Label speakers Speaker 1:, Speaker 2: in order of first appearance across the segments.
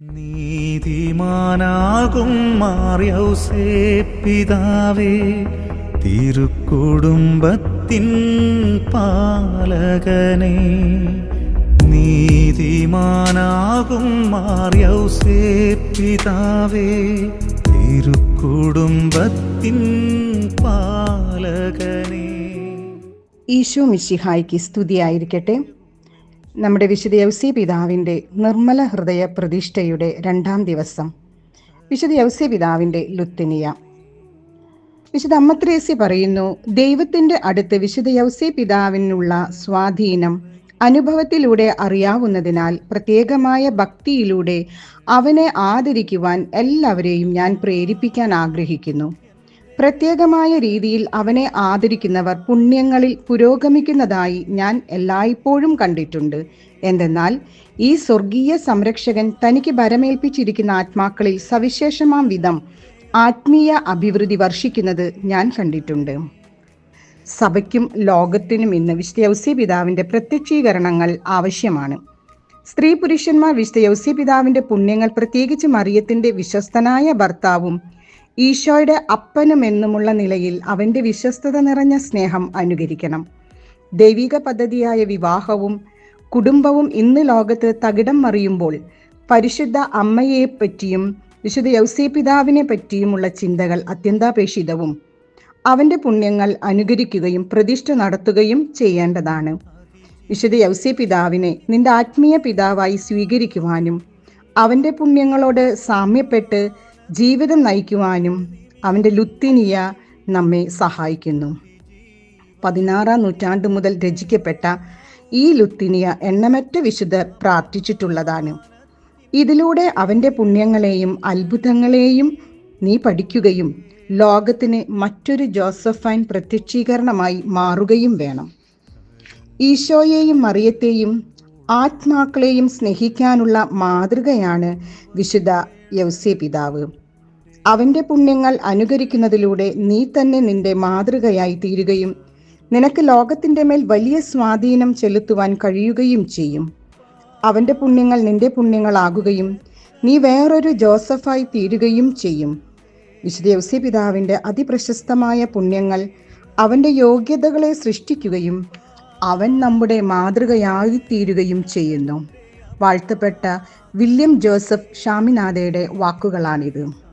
Speaker 1: നീതിമാനാകും മാറിയൗസേ പിതാവേ തിരുക്കുടുംബത്തിൻ പാലകനെ. നീതിമാനാകും മാറിയൗസേ പിതാവേ തിരുക്കുടുംബത്തിൻ പാലകനെ.
Speaker 2: ഈശോ മിശിഹായ്ക്ക് സ്തുതിയായിരിക്കട്ടെ. നമ്മുടെ വിശുദ്ധ യൗസി പിതാവിന്റെ നിർമ്മല ഹൃദയ പ്രതിഷ്ഠയുടെ രണ്ടാം ദിവസം. വിശുദ്ധ യൗസി പിതാവിന്റെ ലുത്തിനിയ. വിശുദ്ധ അമ്മത്രേസി പറയുന്നു ദൈവത്തിന്റെ അടുത്ത് വിശുദ്ധ യൗസി പിതാവിനുള്ള സ്വാധീനം അനുഭവത്തിലൂടെ അറിയാവുന്നതിനാൽ പ്രത്യേകമായ ഭക്തിയിലൂടെ അവനെ ആദരിക്കുവാൻ എല്ലാവരെയും ഞാൻ പ്രേരിപ്പിക്കാൻ ആഗ്രഹിക്കുന്നു. പ്രത്യേകമായ രീതിയിൽ അവനെ ആദരിക്കുന്നവർ പുണ്യങ്ങളിൽ പുരോഗമിക്കുന്നതായി ഞാൻ എല്ലായ്പ്പോഴും കണ്ടിട്ടുണ്ട്. എന്തെന്നാൽ ഈ സ്വർഗീയ സംരക്ഷകൻ തനിക്ക് ഭരമേൽപ്പിച്ചിരിക്കുന്ന ആത്മാക്കളിൽ സവിശേഷമാം വിധം ആത്മീയ അഭിവൃദ്ധി വർഷിക്കുന്നത് ഞാൻ കണ്ടിട്ടുണ്ട്. സഭയ്ക്കും ലോകത്തിനും ഇന്ന് വിശുദ്ധ പിതാവിന്റെ പ്രത്യക്ഷീകരണങ്ങൾ ആവശ്യമാണ്. സ്ത്രീ പുരുഷന്മാർ വിശുദ്ധ പിതാവിന്റെ പുണ്യങ്ങൾ പ്രത്യേകിച്ച് മറിയത്തിന്റെ വിശ്വസ്തനായ ഭർത്താവും ഈശോയുടെ അപ്പനും എന്നുമുള്ള നിലയിൽ അവന്റെ വിശ്വസ്തത നിറഞ്ഞ സ്നേഹം അനുകരിക്കണം. ദൈവിക പദ്ധതിയായ വിവാഹവും കുടുംബവും ഇന്ന് ലോകത്ത് തകിടം മറിയുമ്പോൾ പരിശുദ്ധ അമ്മയെ പറ്റിയും വിശുദ്ധ യൗസേ പിതാവിനെ പറ്റിയുമുള്ള ചിന്തകൾ അത്യന്താപേക്ഷിതവും അവന്റെ പുണ്യങ്ങൾ അനുകരിക്കുകയും പ്രതിഷ്ഠ നടത്തുകയും ചെയ്യേണ്ടതാണ്. വിശുദ്ധ യൗസേ പിതാവിനെ നിന്റെ ആത്മീയ പിതാവായി സ്വീകരിക്കുവാനും അവന്റെ പുണ്യങ്ങളോട് സാമ്യപ്പെട്ട് ജീവിതം നയിക്കുവാനും അവന്റെ ലുത്തിനിയ നമ്മെ സഹായിക്കുന്നു. പതിനാറാം നൂറ്റാണ്ട് മുതൽ രചിക്കപ്പെട്ട ഈ ലുത്തിനിയ എണ്ണമറ്റ വിശുദ്ധർ പ്രാർത്ഥിച്ചിട്ടുള്ളതാണ്. ഇതിലൂടെ അവന്റെ പുണ്യങ്ങളെയും അത്ഭുതങ്ങളെയും നീ പഠിക്കുകയും ലോകത്തിന് മറ്റൊരു ജോസഫൈൻ പ്രത്യക്ഷീകരണമായി മാറുകയും വേണം. ഈശോയെയും മറിയത്തെയും ആത്മാക്കളെയും സ്നേഹിക്കാനുള്ള മാതൃകയാണ് വിശുദ്ധ യൗസ്യ പിതാവ്. അവന്റെ പുണ്യങ്ങൾ അനുകരിക്കുന്നതിലൂടെ നീ തന്നെ നിന്റെ മാതൃകയായി തീരുകയും നിനക്ക് ലോകത്തിന്റെ മേൽ വലിയ സ്വാധീനം ചെലുത്തുവാൻ കഴിയുകയും ചെയ്യും. അവന്റെ പുണ്യങ്ങൾ നിന്റെ പുണ്യങ്ങളാകുകയും നീ വേറൊരു ജോസഫായി തീരുകയും ചെയ്യും. വിശുദ്ധ യൗസേ പിതാവിന്റെ അതിപ്രശസ്തമായ പുണ്യങ്ങൾ അവന്റെ യോഗ്യതകളെ സൃഷ്ടിക്കുകയും അവൻ നമ്മുടെ മാതൃകയായി തീരുകയും ചെയ്യുന്നു. വാഴ്ത്തപ്പെട്ട വില്യം ജോസഫ് ഷാമിനാഥയുടെ വാക്കുകളാണിത്.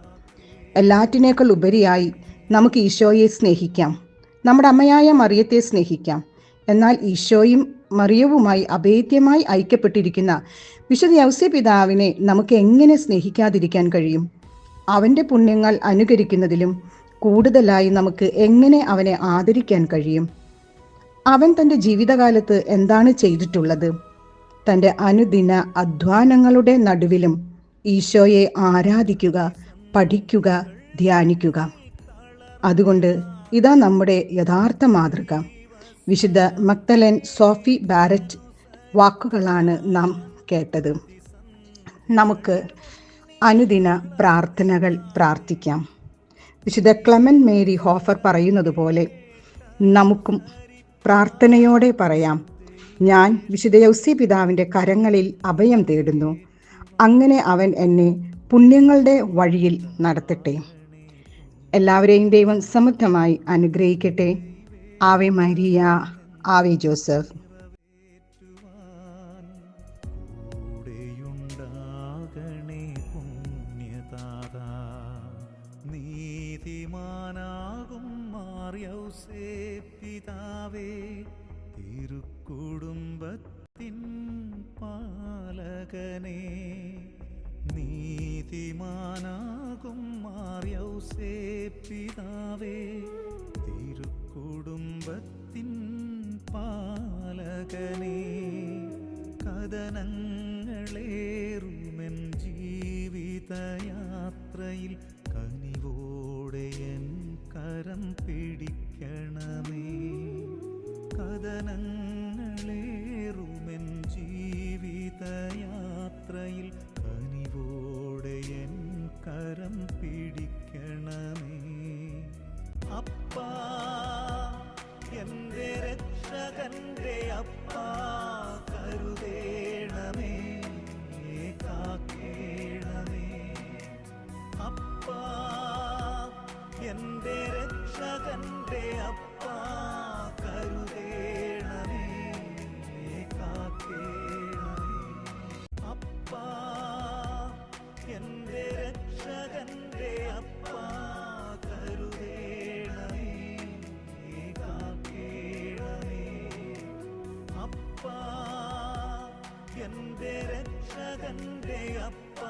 Speaker 2: എല്ലാറ്റിനേക്കാൾ ഉപരിയായി നമുക്ക് ഈശോയെ സ്നേഹിക്കാം. നമ്മുടെ അമ്മയായ മറിയത്തെ സ്നേഹിക്കാം. എന്നാൽ ഈശോയും മറിയവുമായി അഭേദ്യമായി ഐക്യപ്പെട്ടിരിക്കുന്ന വിശുദ്ധ യൗസ്യ പിതാവിനെ നമുക്ക് എങ്ങനെ സ്നേഹിക്കാതിരിക്കാൻ കഴിയും? അവന്റെ പുണ്യങ്ങൾ അനുകരിക്കുന്നതിലും കൂടുതലായി നമുക്ക് എങ്ങനെ അവനെ ആദരിക്കാൻ കഴിയും? അവൻ തന്റെ ജീവിതകാലത്ത് എന്താണ് ചെയ്തിട്ടുള്ളത്? തന്റെ അനുദിന അധ്വാനങ്ങളുടെ നടുവിലും ഈശോയെ ആരാധിക്കുക പഠിക്കുക ധ്യാനിക്കുക. അതുകൊണ്ട് ഇതാ നമ്മുടെ യഥാർത്ഥ മാതൃക. വിശുദ്ധ മക്തലൻ സോഫി ബാരറ്റ് വാക്കുകളാണ് നാം കേട്ടത്. നമുക്ക് അനുദിന പ്രാർത്ഥനകൾ പ്രാർത്ഥിക്കാം. വിശുദ്ധ ക്ലമൻ മേരി ഹോഫർ പറയുന്നത് പോലെ നമുക്കും പ്രാർത്ഥനയോടെ പറയാം. ഞാൻ വിശുദ്ധ യൗസി പിതാവിന്റെ കരങ്ങളിൽ അഭയം തേടുന്നു. അങ്ങനെ അവൻ എന്നെ പുണ്യങ്ങളുടെ വഴിയിൽ നടത്തട്ടെ. എല്ലാവരെയും ദൈവം സമൃദ്ധമായി അനുഗ്രഹിക്കട്ടെ. ആവേ മരിയ ആവേ ജോസഫ്.
Speaker 1: നീതിമാനാകും മാറിയൗസേ പിതാവേ തിരുക്കുടുംബത്തിൻ പാലകനെ. നീതിമാനാകും മാറിയൗസേ പിതാവേ തിരുക്കുടുംബത്തിൻ പാലകനേ കഥനങ്ങളേറുമെൻ ജീവിതയാത്രയിൽ കനിവോടെ എൻ കരം പിടിക്കണമേ. കഥനങ്ങളേറുമെൻ ജീവിതയാത്രയിൽ കരം പിടിക്കണമേ. അപ്പാ എന്റെ രക്ഷകന്റെ അപ്പാ. എന്റെ രക്ഷകന്റെ അപ്പ കരുതേണമേ കാക്കേണമേ അപ്പ എന്റെ രക്ഷകന്റെ അപ്പ